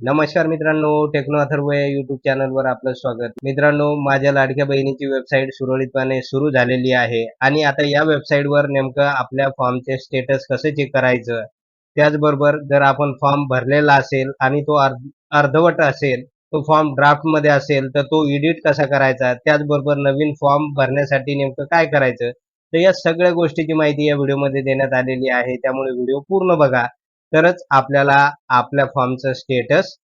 नमस्कार मित्रांनो टेक्नो अथर्व या युट्यूब चॅनलवर आपलं स्वागत. मित्रांनो माझ्या लाडक्या बहिणीची वेबसाईट सुरळीतपणे सुरू झालेली आहे आणि आता या वेबसाईटवर नेमकं आपल्या फॉर्मचे स्टेटस कसं चेक करायचं त्याचबरोबर जर आपण फॉर्म भरलेला असेल आणि तो अर्ध अर्धवट असेल तो फॉर्म ड्राफ्टमध्ये असेल तर तो एडिट कसा करायचा त्याचबरोबर नवीन फॉर्म भरण्यासाठी नेमकं काय करायचं तर या सगळ्या गोष्टीची माहिती या व्हिडिओमध्ये देण्यात आलेली आहे. त्यामुळे व्हिडिओ पूर्ण बघा. तरच आपल्याला आपल्या फॉर्मचं स्टेटस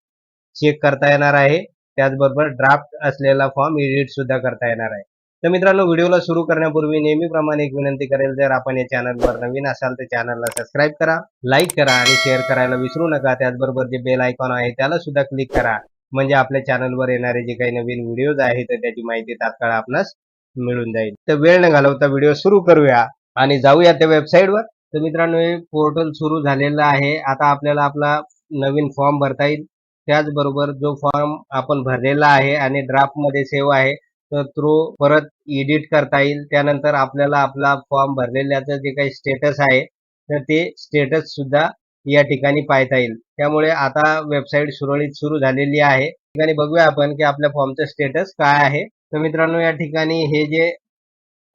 चेक करता येणार आहे. त्याचबरोबर ड्राफ्ट असलेला फॉर्म एडिट सुद्धा करता येणार आहे. तर मित्रांनो व्हिडिओला सुरू करण्यापूर्वी नेहमीप्रमाणे एक विनंती करेल जर आपण या चॅनलवर नवीन असाल तर चॅनलला सबस्क्राईब करा लाईक करा आणि शेअर करायला विसरू नका. त्याचबरोबर जे बेल आयकॉन आहे त्याला सुद्धा क्लिक करा. म्हणजे आपल्या चॅनलवर येणारे जे काही नवीन व्हिडिओज आहेत तर त्याची माहिती तात्काळ आपणास मिळून जाईल. तर वेळ न घालवता व्हिडिओ सुरू करूया आणि जाऊया त्या वेबसाईटवर तर मित्रांनो हे पोर्टल सुरू झालेलं आहे. आता आपल्याला आपला नवीन फॉर्म भरता येईल. त्याचबरोबर जो फॉर्म आपण भरलेला आहे आणि ड्राफ्टमध्ये सेव्ह आहे तर थ्रू परत एडिट करता येईल. त्यानंतर आपल्याला आपला फॉर्म भरलेल्याचं जे काही स्टेटस आहे तर ते स्टेटस सुद्धा या ठिकाणी पाहता येईल. त्यामुळे आता वेबसाईट सुरळीत सुरू झालेली आहे. ठिकाणी बघूया आपण की आपल्या फॉर्मचं स्टेटस काय आहे. तर मित्रांनो या ठिकाणी हे जे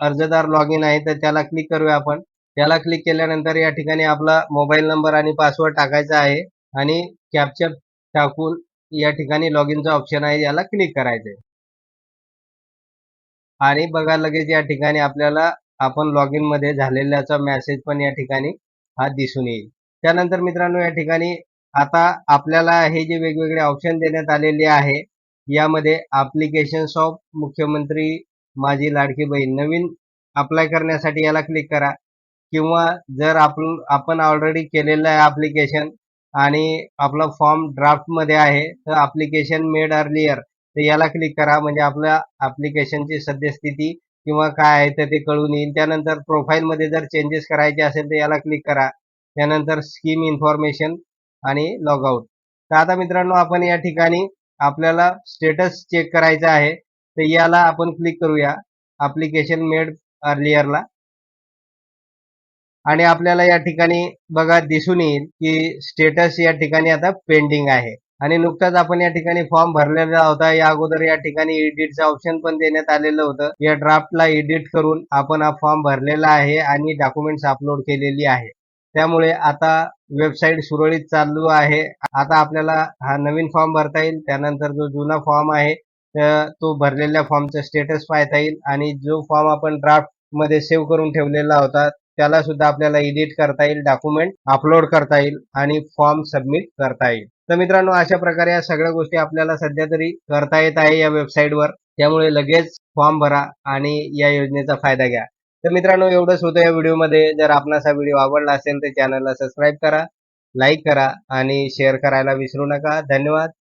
अर्जदार लॉग इन आहे तर त्याला क्लिक करूया आपण. त्याला क्लिक केल्यानंतर या ठिकाणी आपला मोबाईल नंबर आणि पासवर्ड टाकायचा आहे आणि कॅप्चर टाकून या ठिकाणी लॉग इनचा ऑप्शन आहे याला क्लिक करायचंय. आणि बघा लगेच या ठिकाणी आपल्याला आपण लॉग इनमध्ये झालेल्याचा मेसेज पण या ठिकाणी हा दिसून येईल. त्यानंतर मित्रांनो या ठिकाणी आता आपल्याला हे जे वेगवेगळे ऑप्शन देण्यात आलेले आहे यामध्ये अप्लिकेशन्स ऑफ मुख्यमंत्री माझी लाडकी बहीण नवीन अप्लाय करण्यासाठी याला क्लिक करा. किंवा जर आपण आपण ऑलरेडी केलेलं आहे अप्लिकेशन आणि आपला फॉर्म ड्राफ्टमध्ये आहे तर अप्लिकेशन मेड अर्लियर तर याला क्लिक करा. म्हणजे आपल्या ॲप्लिकेशनची सद्यस्थिती किंवा काय आहे तर ते कळून येईल. त्यानंतर प्रोफाईलमध्ये जर चेंजेस करायचे असेल तर याला क्लिक करा. त्यानंतर स्कीम इन्फॉर्मेशन आणि लॉग आउट तर आता मित्रांनो आपण या ठिकाणी आपल्याला स्टेटस चेक करायचा आहे. तर याला आपण क्लिक करूया. अप्लिकेशन मेड अर्लियरला आणि आपल्याला या ठिकाणी बघा दिसून येईल की स्टेटस या ठिकाणी आता पेंडिंग आहे. आणि नुकताच आपण या ठिकाणी फॉर्म भरलेला होता. या अगोदर या ठिकाणी एडिटचं ऑप्शन पण देण्यात आलेलं होतं. या ड्राफ्टला एडिट करून आपण हा फॉर्म भरलेला आहे आणि डॉक्युमेंट्स अपलोड केलेली आहे. त्यामुळे आता वेबसाईट सुरळीत चालू आहे. आता आपल्याला हा नवीन फॉर्म भरता येईल. त्यानंतर जो जुना फॉर्म आहे तो भरलेल्या फॉर्मचा स्टेटस पाहता येईल. आणि जो फॉर्म आपण ड्राफ्टमध्ये सेव्ह करून ठेवलेला होता त्याला सुद्धा आपल्याला एडिट करता येईल डॉक्युमेंट अपलोड करता येईल आणि फॉर्म सबमिट करता येईल. तर मित्रांनो अशा प्रकारे या सगळ्या गोष्टी आपल्याला सध्या तरी करता येत आहे या वेबसाईटवर त्यामुळे लगेच फॉर्म भरा आणि या योजनेचा फायदा घ्या. तर मित्रांनो एवढंच होतं या व्हिडिओमध्ये. जर आपणास हा व्हिडिओ आवडला असेल तर चॅनलला सबस्क्राईब करा लाईक करा आणि शेअर करायला विसरू नका. धन्यवाद.